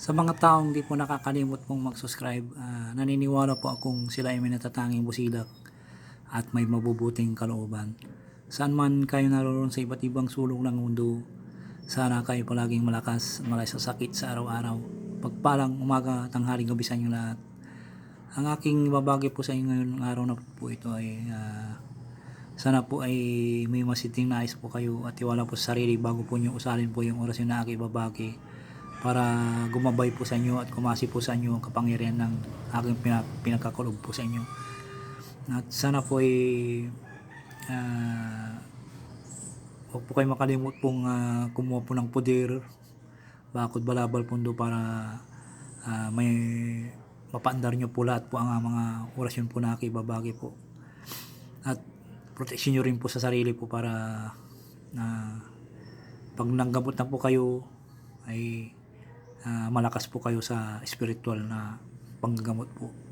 Sa mga taong di po nakakalimot pong mag-subscribe, ah, naniniwala po akong sila ay may natatanging busilak at may mabubuting kalooban. Saan man kayo naroon sa iba't ibang sulong ng mundo, sana kayo palaging malakas, malay sa sakit sa araw-araw. Pagpalang umaga, tanghali, gabi sa inyo lahat. Ang aking babagi po sa inyo ngayon araw na po ito ay ah, sana po ay may masiting nais po kayo at tiwala po sa sarili bago po nyo usalin po yung orasyon na aking babagi para gumabay po sa inyo at kumasi po sa inyo ang kapangyarihan ng aking pinak pinagkakulog po sa inyo. At sana po ay ah, huwag po kayo makalimot pong ah, kumuha po ng poder bakod balabal pundo para ah, may mapaandar nyo po lahat po ang mga orasyon po na aking babagi po. At proteksyon nyo rin po sa sarili po para na pag nanggamot na po kayo ay ah, malakas po kayo sa spiritual na panggagamot po. Po.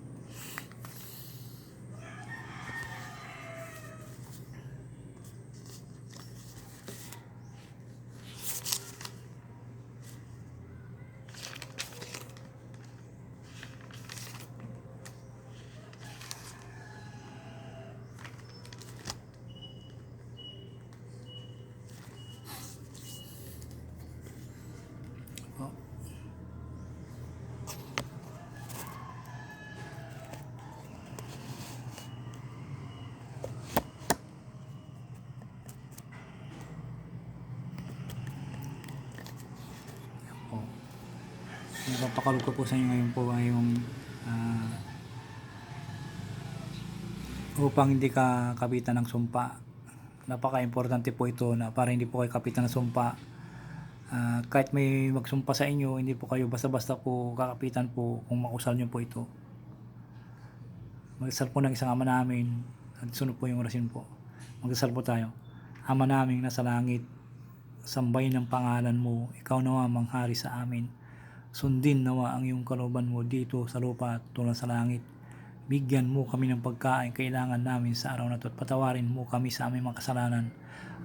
Yung papakalog ko po sa inyo ngayon po ay yung ah, upang hindi ka kapitan ng sumpa. Napaka-importante po ito na para hindi po kayo kapitan ng sumpa. Ah, kahit may magsumpa sa inyo, hindi po kayo basta-basta po kakapitan po kung makusal nyo po ito. Magdasal po ng isang ama namin at sunod po yung orasyon po. Magdasal po tayo. Ama namin nasa langit, sambahin ng pangalan mo, ikaw nawa manghari sa amin. Sundin nawa ang iyong kalooban mo dito sa lupa at tulad sa langit. Bigyan mo kami ng pagkain kailangan namin sa araw na ito at patawarin mo kami sa aming mga kasalanan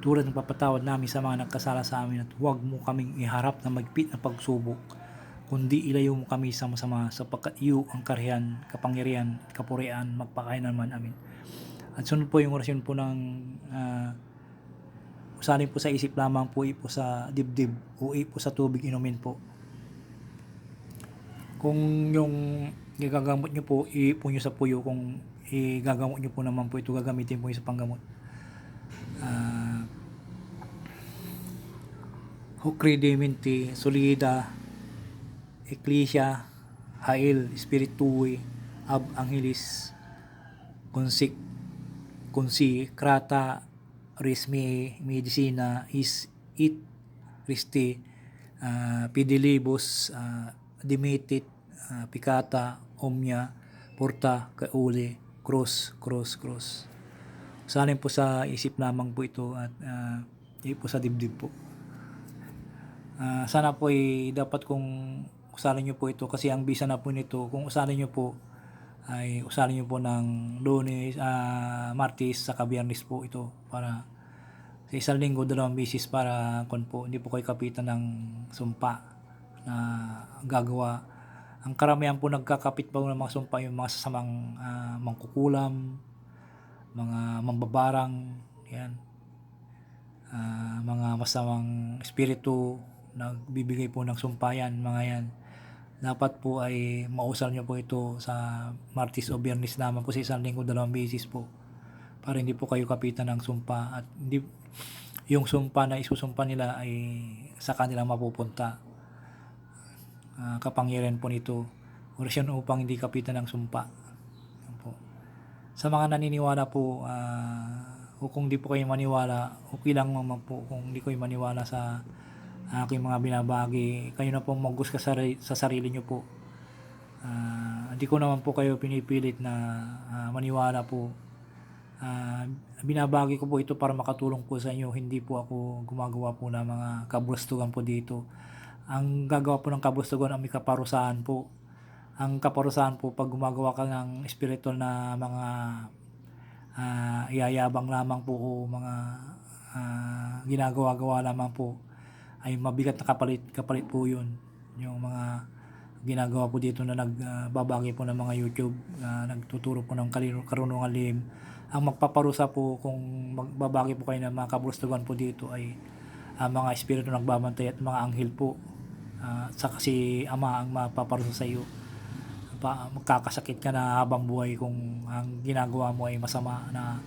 tulad ng papatawad namin sa mga nagkasala sa amin at huwag mo kaming iharap na magpit na pagsubok kundi ilayo mo kami sa masama sapagkat iyo ang karihan, kapangyarihan, kapurian, magpakainan man amin. At sunod po yung orasyon po ng ah, usalin po sa isip lamang po ipo sa dibdib o ipo sa tubig inumin po. Kung yung igagamot nyo po, ipo nyo sa puyo. Kung igagamot nyo po naman po ito, gagamitin po sa panggamot. Ah, Hukri Diminti, Solida, Ecclesia, Hail, Spiritui, Ab Angelis, Konsik, Konsi, Krata, Rismi, Medicina, Is, It, Risti, uh, Pidilibus, uh, Dimitit, ah, Pikata, Omnia, Porta, Kauli, Cross, Cross, Cross. Salin po sa isip lamang po ito at uh, po sa dibdib po. Ah, sana po ay dapat kung usalin nyo po ito kasi ang bisa na po nito kung usalin nyo po ay usalin nyo po ng lunes, ah, martes sa biyernes po ito para sa isang linggo dalawang bisis para kon po hindi po kayo kapitan ng sumpa na gagawa. Ang karamihan po nagkakapit po ng mga sumpa yung mga sasamang ah, mangkukulam mga mambabarang yan. Ah, mga masamang espiritu nagbibigay po ng sumpayan mga yan. Dapat po ay mausal nyo po ito sa Martis o Biyernes naman po sa isang linggo dalawang beses po para hindi po kayo kapitan ng sumpa at hindi yung sumpa na isusumpa nila ay sa kanila mapupunta Ah, kapangyarihan po nito. Orasyon upang hindi kapitan ng sumpa. Po. sa mga naniniwala po ah, o kung di po kayo maniwala okay lang naman po kung di kayo maniwala sa aking mga binabagi kayo na po mag-gusto sa, sa sarili nyo po. Ah, hindi ko naman po kayo pinipilit na ah, maniwala po. Ah, binabagi ko po ito para makatulong po sa inyo. Hindi po ako gumagawa po ng mga kabulastugan po dito ang gagawa po ng kabulastugan ang may kaparusahan po ang kaparusahan po pag gumagawa ka ng spiritual na mga ah, iyayabang lamang po o mga ah, ginagawa-gawa lamang po ay mabigat na kapalit kapalit po yun yung mga ginagawa po dito na nagbabagi po ng mga YouTube, ah, nagtuturo po ng karunungan lihim. Ang magpaparusa po kung magbabagi po kayo ng mga kabulustugan po dito ay ang mga espiritu nagbabantay at mga anghel po. Ah, sa kasi ama ang mapaparusa sa iyo. Pa, magkakasakit ka na habang buhay kung ang ginagawa mo ay masama na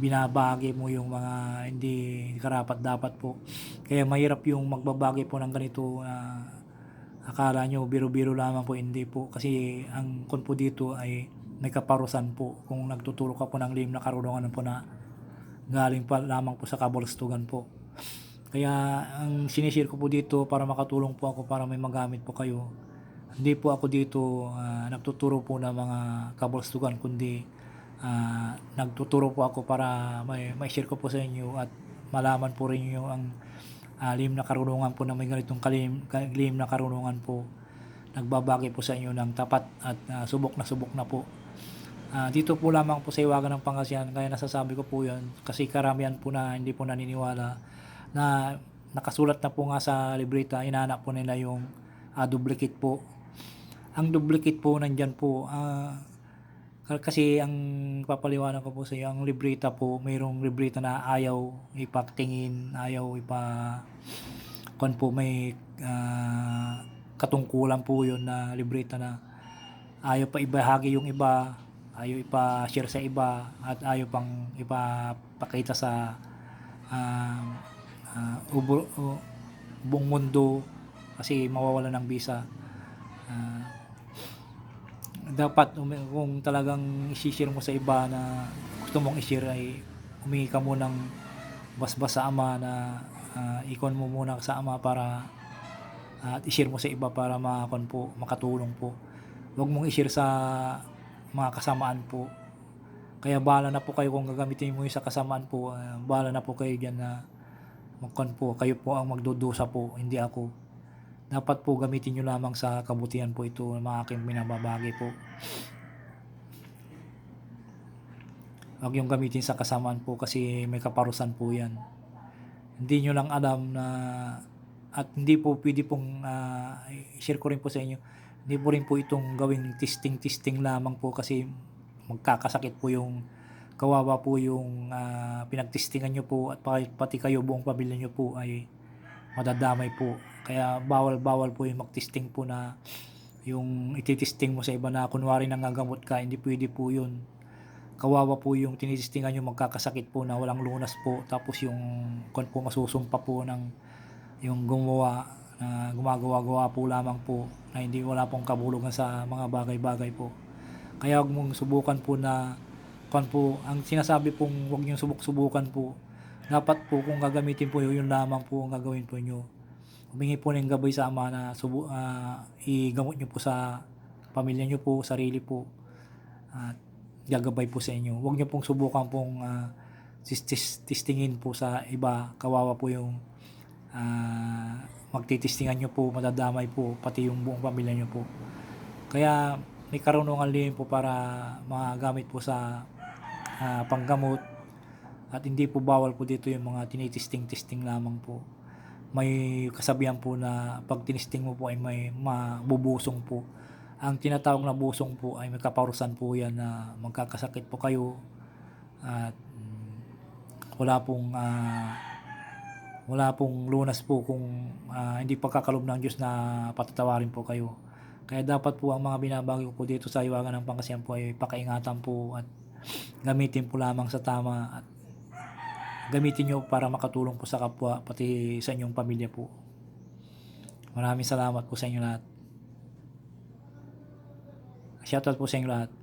binabagi mo yung mga hindi karapat dapat po. Kaya mahirap yung magbabagi po ng ganito na akala nyo biro-biro lamang po hindi po kasi ang kon po dito ay may kaparusan po kung nagtuturo ka po ng lim na karunungan po na galing pa lamang po sa kabulustugan po. Kaya ang sinishare ko po dito para makatulong po ako para may magamit po kayo. Hindi po ako dito ah, nagtuturo po ng mga kabulustugan kundi ah, nagtuturo po ako para may, may share ko po sa inyo at malaman po rin nyo ang ah, lim na karunungan po na may ganitong kalim, kalim na karunungan po nagbabagi po sa inyo ng tapat at ah, subok na subok na po. Ah, dito po lamang po sa Iwagan ng Pangasinan kaya nasasabi ko po yan kasi karamihan po na hindi po naniniwala na nakasulat na po nga sa libreta inanak po nila yung ah, duplicate po. Ang duplicate po nandyan po k- kasi ang papaliwanag ko po sa iyo ang libreta po mayroong libreta na ayaw ipaktingin ayaw ipa kon po may ah, katungkulan po yun na libreta na ayaw pa ibahagi yung iba ayaw ipa-share sa iba at ayaw pang ipapakita sa ah, ah, ubo, u- buong mundo kasi mawawala ng visa. Ah, dapat umi- kung talagang i-share mo sa iba na gusto mong i-share ay humingi ka mo ng basbas sa ama na ah, ikon mo muna sa ama para ah, at i-share mo sa iba para makakon po, makatulong po. Huwag mong i-share sa mga kasamaan po. Kaya bahala na po kayo kung gagamitin mo yung sa kasamaan po. ah, bahala na po kayo dyan na magkon po. Kayo po ang magdudusa po, hindi ako. Dapat po gamitin nyo lamang sa kabutihan po ito ng mga aking binababagi po. Huwag yung gamitin sa kasamaan po kasi may kaparusan po yan. Hindi nyo lang alam na at hindi po pwede pong ah, i-share ko rin po sa inyo. Hindi po rin po itong gawing testing-testing lamang po kasi magkakasakit po yung kawawa po yung ah, pinagtestingan nyo po at pati, kayo buong pamilya nyo po ay madadamay po. Kaya bawal-bawal po yung magtesting po na yung ititesting mo sa iba na kunwari nangagamot ka, hindi pwede po yun. Kawawa po yung tinitestingan nyo magkakasakit po na walang lunas po. Tapos yung kung po masusumpa po ng yung gumawa na gumagawa-gawa po lamang po na hindi wala pong kabulugan sa mga bagay-bagay po. Kaya huwag mong subukan po na kung po, ang sinasabi pong huwag niyong subok-subukan po, dapat po kung gagamitin po yun, lamang po ang gagawin po nyo. Humingi po ng gabay sa ama na subu, ah, igamot nyo po sa pamilya nyo po, sarili po. At gagabay po sa inyo. Huwag nyo pong subukan pong ah, tis- tis- tistingin po sa iba. Kawawa po yung ah, magtitistingan nyo po, madadamay po, pati yung buong pamilya nyo po. Kaya may karunungan din po para magamit po sa ah, panggamot at hindi po bawal po dito yung mga tinitisting-tisting lamang po. May kasabihan po na pag tinisting mo po ay may mabubusong po. Ang tinatawag na busong po ay may kaparusan po yan na magkakasakit po kayo at mm, wala pong ah, wala pong lunas po kung ah, hindi pagkakalob ng Diyos na patatawarin po kayo. Kaya dapat po ang mga binabagi ko po dito sa iwagan ng pangasiyan po ay pakaingatan po at gamitin po lamang sa tama at gamitin nyo para makatulong po sa kapwa pati sa inyong pamilya po. Maraming salamat po sa inyo lahat. Shoutout po sa inyo lahat.